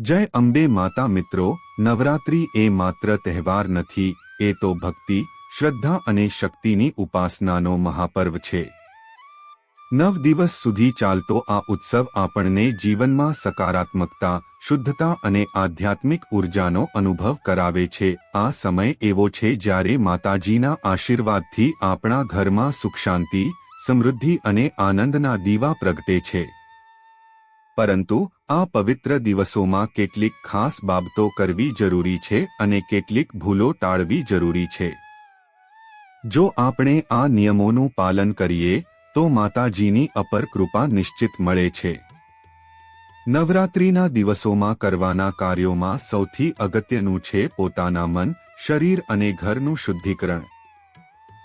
જય અંબે માતા મિત્રો, નવરાત્રિ એ માત્ર તહેવાર નથી, એ તો ભક્તિ, શ્રદ્ધા અને શક્તિની ઉપાસનાનો મહાપર્વ છે. નવ દિવસ સુધી ચાલતો આ ઉત્સવ આપણને જીવનમાં સકારાત્મકતા, શુદ્ધતા અને આધ્યાત્મિક ઉર્જાનો અનુભવ કરાવે છે. આ સમય એવો છે જ્યારે માતાજીના આશીર્વાદથી આપણા ઘરમાં સુખ શાંતિ સમૃદ્ધિ અને આનંદના દીવા પ્રગટે છે. પરંતુ આ પવિત્ર દિવસોમાં કેટલીક ખાસ બાબતો કરવી જરૂરી છે અને કેટલીક ભૂલો ટાળવી જરૂરી છે. જો આપણે આ નિયમોનું પાલન કરીએ, તો માતાજીની અપર કૃપા નિશ્ચિત મળે છે. નવરાત્રિના દિવસોમાં કરવાના કાર્યોમાં સૌથી અગત્યનું છે પોતાના મન, શરીર અને ઘરનું શુદ્ધિકરણ.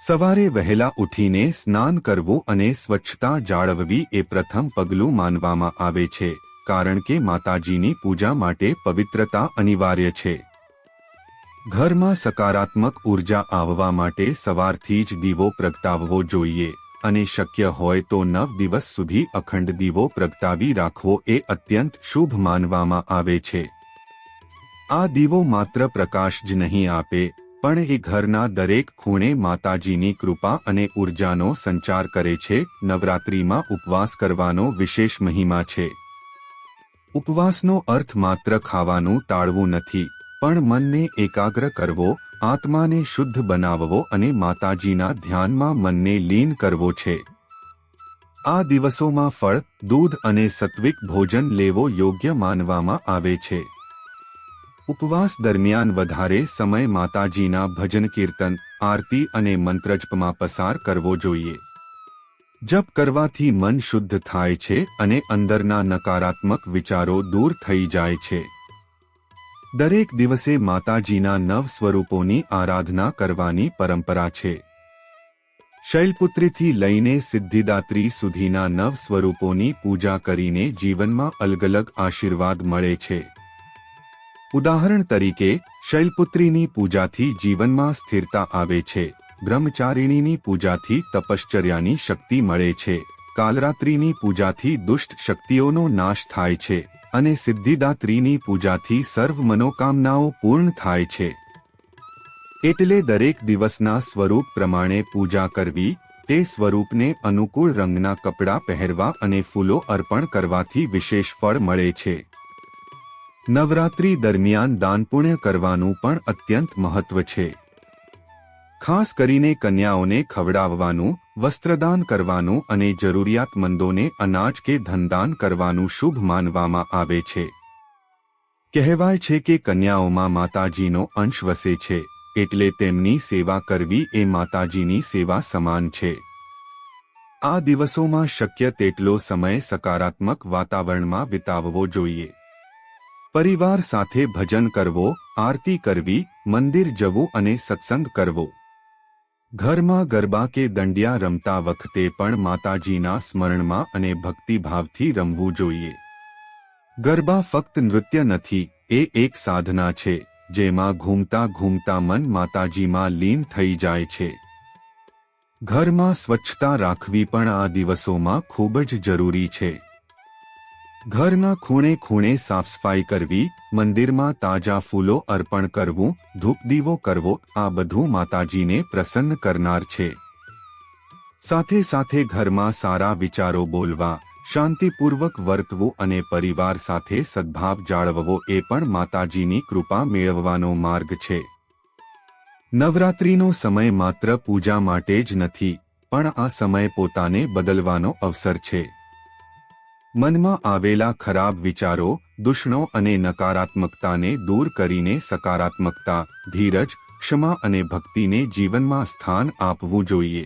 સવારે વહેલા ઉઠીને સ્નાન કરવું અને સ્વચ્છતા જાળવવી એ પ્રથમ પગલું માનવામાં આવે છે. કારણ કે માતાજીની પૂજા માટે પવિત્રતા અનિવાર્ય છે. ઘરમાં સકારાત્મક ઊર્જા આવવા માટે સવારથી જ દીવો પ્રગટાવવો જોઈએ, અને શક્ય હોય તો નવ દિવસ સુધી અખંડ દીવો પ્રગટાવી રાખવો એ અત્યંત શુભ માનવામાં આવે છે. આ દીવો માત્ર પ્રકાશ જ નહીં આપે, પણ એ ઘરના દરેક ખૂણે માતાજીની કૃપા અને ઉર્જાનો સંચાર કરે છે, નવરાત્રિમાં ઉપવાસ કરવાનો વિશેષ મહિમા છે. ઉપવાસનો અર્થ માત્ર ખાવાનું ટાળવું નથી, પણ મનને એકાગ્ર કરવો, આત્માને શુદ્ધ બનાવવો અને માતાજીના ધ્યાનમાં મનને લીન કરવો છે. આ દિવસોમાં ફળ, દૂધ અને સત્વિક ભોજન લેવો યોગ્ય માનવામાં આવે છે. ઉપવાસ દરમિયાન વધારે સમય માતાજીના ભજન કીર્તન આરતી અને મંત્રજપમાં પસાર કરવો જોઈએ. જપ કરવાથી મન શુદ્ધ થાય છે અને અંદરના નકારાત્મક વિચારો દૂર થઈ જાય છે. દરેક દિવસે માતાજીના નવ સ્વરૂપોની આરાધના કરવાની પરંપરા છે. શૈલપુત્રીથી લઈને સિદ્ધિદાત્રી સુધીના નવ સ્વરૂપોની પૂજા કરીને જીવનમાં અલગ અલગ આશીર્વાદ મળે છે. ઉદાહરણ તરીકે, શૈલપુત્રીની પૂજાથી જીવનમાં સ્થિરતા આવે છે. બ્રહ્મચારિણીની પૂજાથી તપશ્ચર્યાની શક્તિ મળે છે. કાલરાત્રિની પૂજાથી દુષ્ટ શક્તિઓનો નાશ થાય છે અને સિદ્ધિદાત્રીની પૂજાથી સર્વ મનોકામનાઓ પૂર્ણ થાય છે. એટલે દરેક દિવસના સ્વરૂપ પ્રમાણે પૂજા કરવી, તે સ્વરૂપને અનુકૂળ રંગના કપડાં પહેરવા અને ફૂલો અર્પણ કરવાથી વિશેષ ફળ મળે છે. નવરાત્રી દરમિયાન દાન પુણ્ય કરવાનું પણ અત્યંત મહત્વ છે. ખાસ કરીને કન્યાઓને ખવડાવવાનું, વસ્ત્રદાન કરવાનું અને જરૂરિયાતમંદોને અનાજ કે ધનદાન કરવાનું શુભ માનવામાં આવે છે. કહેવાય છે કે કન્યાઓમાં માતાજીનો અંશ વસે છે, એટલે તેમની સેવા કરવી એ માતાજીની સેવા સમાન છે. આ દિવસોમાં શક્ય તેટલો સમય સકારાત્મક વાતાવરણમાં વિતાવવો જોઈએ. પરિવાર સાથે ભજન કરવો, આરતી કરવી, મંદિર જવું અને સત્સંગ કરવો. ઘરમાં ગરબા કે દંડિયા રમતા વખતે પણ માતાજીના સ્મરણમાં અને ભક્તિભાવથી રમવું જોઈએ. ગરબા ફક્ત નૃત્ય નથી, એ એક સાધના છે, જેમાં ઘૂમતા ઘૂમતા મન માતાજીમાં લીન થઈ જાય છે. ઘરમાં સ્વચ્છતા રાખવી પણ આ દિવસોમાં ખૂબ જ જરૂરી છે. ઘરના ખૂણે ખૂણે સાફસફાઈ કરવી, મંદિરમાં તાજા ફૂલો અર્પણ કરવું, ધૂપદીવો કરવો, આ બધું માતાજીને પ્રસન્ન કરનાર છે. સાથે સાથે ઘરમાં સારા વિચારો બોલવા, શાંતિપૂર્વક વર્તવું અને પરિવાર સાથે સદભાવ જાળવવો એ પણ માતાજીની કૃપા મેળવવાનો માર્ગ છે. નવરાત્રિનો સમય માત્ર પૂજા માટે જ નથી, પણ આ સમય પોતાને બદલવાનો અવસર છે. મનમાં આવેલા ખરાબ વિચારો દુષ્ણો અને નકારાત્મકતાને દૂર કરીને સકારાત્મકતા, ધીરજ, ક્ષમા અને ભક્તિને જીવનમાં સ્થાન આપવું જોઈએ.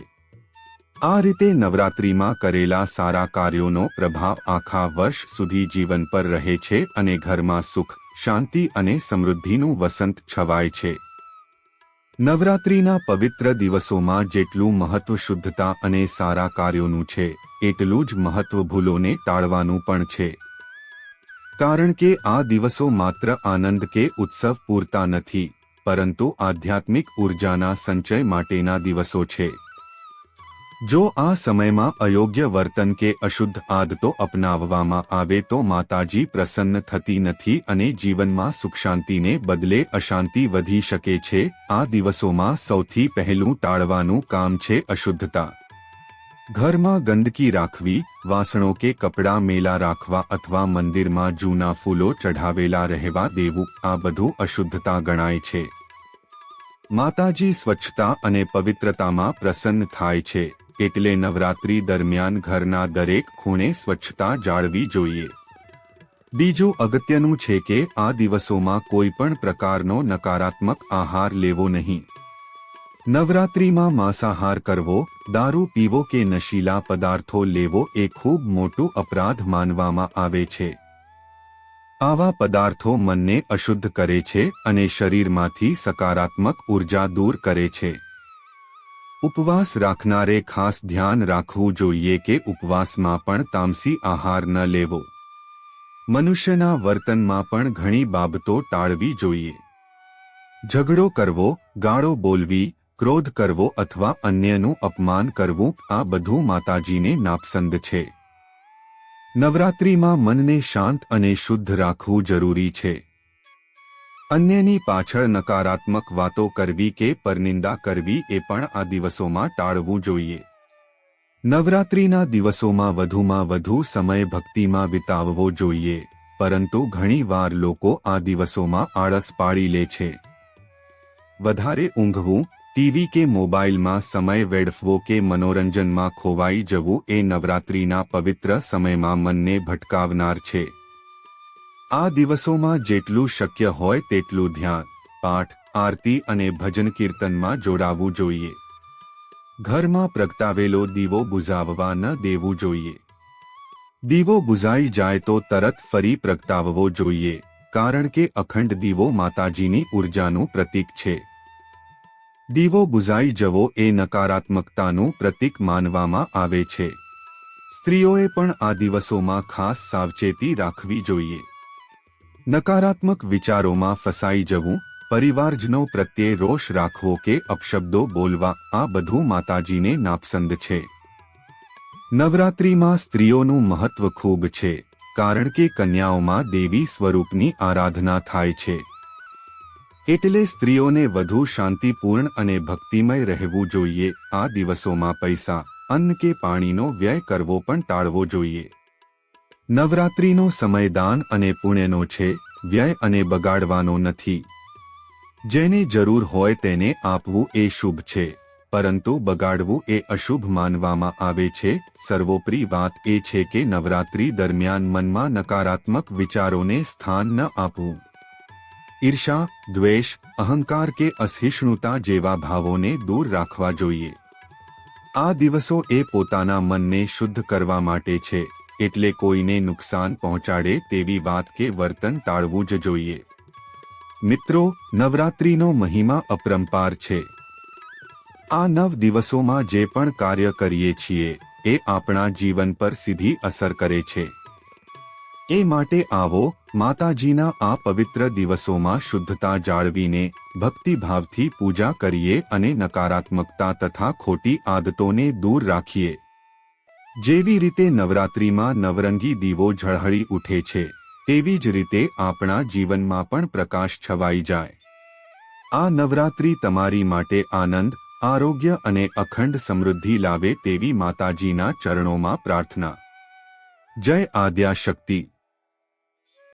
આ રીતે નવરાત્રિમાં કરેલા સારા કાર્યોનો પ્રભાવ આખા વર્ષ સુધી જીવન પર રહે છે અને ઘરમાં સુખ, શાંતિ અને સમૃદ્ધિનું વસંત છવાય છે. નવરાત્રિના પવિત્ર દિવસોમાં જેટલું મહત્વ શુદ્ધતા અને સારા કાર્યોનું છે, એટલું જ મહત્વ ભૂલોને ટાળવાનું પણ છે. કારણ કે આ દિવસો માત્ર આનંદ કે ઉત્સવ પૂરતા નથી, પરંતુ આધ્યાત્મિક ઉર્જાના સંચય માટેના દિવસો છે. જો આ સમયમાં અયોગ્ય વર્તન કે અશુદ્ધ આદતો અપનાવવામાં આવે તો માતાજી પ્રસન્ન થતી નથી અને જીવનમાં સુખ શાંતિને બદલે અશાંતિ વધી શકે છે. આ દિવસોમાં સૌથી પહેલું ટાળવાનું કામ છે અશુદ્ધતા. ઘરમાં ગંદકી રાખવી, વાસણો કે કપડાં મેલા રાખવા અથવા મંદિરમાં જૂના ફૂલો ચઢાવેલા રહેવા દેવું, આ બધું અશુદ્ધતા ગણાય છે. માતાજી સ્વચ્છતા અને પવિત્રતામાં પ્રસન્ન થાય છે. એટલે નવરાત્રી દરમિયાન ઘરના દરેક ખૂણે સ્વચ્છતા જાળવી જોઈએ. બીજું અગત્યનું છે કે આ દિવસોમાં કોઈ પણ પ્રકારનો નકારાત્મક આહાર લેવો નહીં. નવરાત્રીમાં માંસાહાર કરવો, દારૂ પીવો કે નશીલા પદાર્થો લેવો એ ખૂબ મોટું અપરાધ માનવામાં આવે છે. આવા પદાર્થો મનને અશુદ્ધ કરે છે અને શરીરમાંથી સકારાત્મક ઊર્જા દૂર કરે છે. ઉપવાસ રાખનારે ખાસ ધ્યાન રાખવું જોઈએ કે ઉપવાસમાં પણ તામસી આહાર ન લેવો. મનુષ્યના વર્તનમાં પણ ઘણી બાબતો ટાળવી જોઈએ. ઝઘડો કરવો, ગાળો બોલવી, ક્રોધ કરવો અથવા અન્યનું અપમાન કરવું આ બધું માતાજીને નાપસંદ છે. નવરાત્રિમાં મનને શાંત અને શુદ્ધ રાખવું જરૂરી છે. અન્યની પાછળ નકારાત્મક વાતો કરવી કે પરનિંદા કરવી એ પણ આ દિવસોમાં ટાળવું જોઈએ. નવરાત્રિના દિવસોમાં વધુમાં વધુ સમય ભક્તિમાં વિતાવવો જોઈએ, પરંતુ ઘણીવાર લોકો આ દિવસોમાં આળસ પાડી લે છે. વધારે ઊંઘવું, ટીવી કે મોબાઈલમાં સમય વેડફવો કે મનોરંજનમાં ખોવાઈ જવું એ નવરાત્રિના પવિત્ર સમયમાં મનને ભટકાવનાર છે. આ દિવસોમાં જેટલું શક્ય હોય તેટલું ધ્યાન, પાઠ, આરતી અને ભજન કીર્તનમાં જોડાવવું જોઈએ. ઘરમાં પ્રગટાવેલો દીવો બુઝાવવા ન દેવું જોઈએ. દીવો બુઝાઈ જાય તો તરત ફરી પ્રગટાવવો જોઈએ, કારણ કે અખંડ દીવો માતાજીની ઉર્જાનું પ્રતીક છે. દીવો બુઝાઈ જવો એ નકારાત્મકતાનું પ્રતીક માનવામાં આવે છે. સ્ત્રીઓએ પણ આ દિવસોમાં ખાસ સાવચેતી રાખવી જોઈએ. નકારાત્મક વિચારોમાં ફસાઈ જવું, પરિવારજનો પ્રત્યે રોષ રાખવો કે અપશબ્દો બોલવા, આ બધું માતાજીને નાપસંદ છે. નવરાત્રિમાં સ્ત્રીઓનું મહત્વ ખૂબ છે, કારણ કે કન્યાઓમાં દેવી સ્વરૂપની આરાધના થાય છે. એટલે સ્ત્રીઓને વધુ શાંતિપૂર્ણ અને ભક્તિમય રહેવું જોઈએ, આ દિવસોમાં પૈસા, અન્ન કે પાણીનો વ્યય કરવો પણ ટાળવો જોઈએ. નવરાત્રીનો સમય દાન અને પુણ્યનો છે, વ્યય અને બગાડવાનો નથી. જેને જરૂર હોય તેને આપવું એ શુભ છે, પરંતુ બગાડવું એ અશુભ માનવામાં આવે છે. સર્વોપરી વાત એ છે કે નવરાત્રી દરમિયાન મનમાં નકારાત્મક વિચારોને સ્થાન ન આપવું. ઈર્ષા, દ્વેષ, અહંકાર કે અસહિષ્ણુતા જેવા ભાવોને દૂર રાખવા જોઈએ. આ દિવસો એ પોતાના મનને શુદ્ધ કરવા માટે છે. એટલે કોઈને નુકસાન પહોંચાડે તેવી વાત કે વર્તન ટાળવું જ જોઈએ. મિત્રો, નવરાત્રિનો મહિમા અપરંપાર છે. આ નવ દિવસોમાં જે પણ કાર્ય કરીએ છીએ, એ આપણા જીવન પર સીધી અસર કરે છે. એ માટે આવો, માતાજીના આ પવિત્ર દિવસોમાં શુદ્ધતા જાળવીને, ભક્તિભાવથી પૂજા કરીએ અને નકારાત્મકતા તથા ખોટી આદતોને દૂર રાખીએ. જેવી રીતે નવરાત્રિમાં નવરંગી દીવો ઝળહળી ઉઠે છે, તેવી જ રીતે આપણા જીવનમાં પણ પ્રકાશ છવાઈ જાય. આ નવરાત્રિ તમારી માટે આનંદ, આરોગ્ય અને અખંડ સમૃદ્ધિ લાવે તેવી માતાજીના ચરણોમાં પ્રાર્થના. જય આદ્યા શક્તિ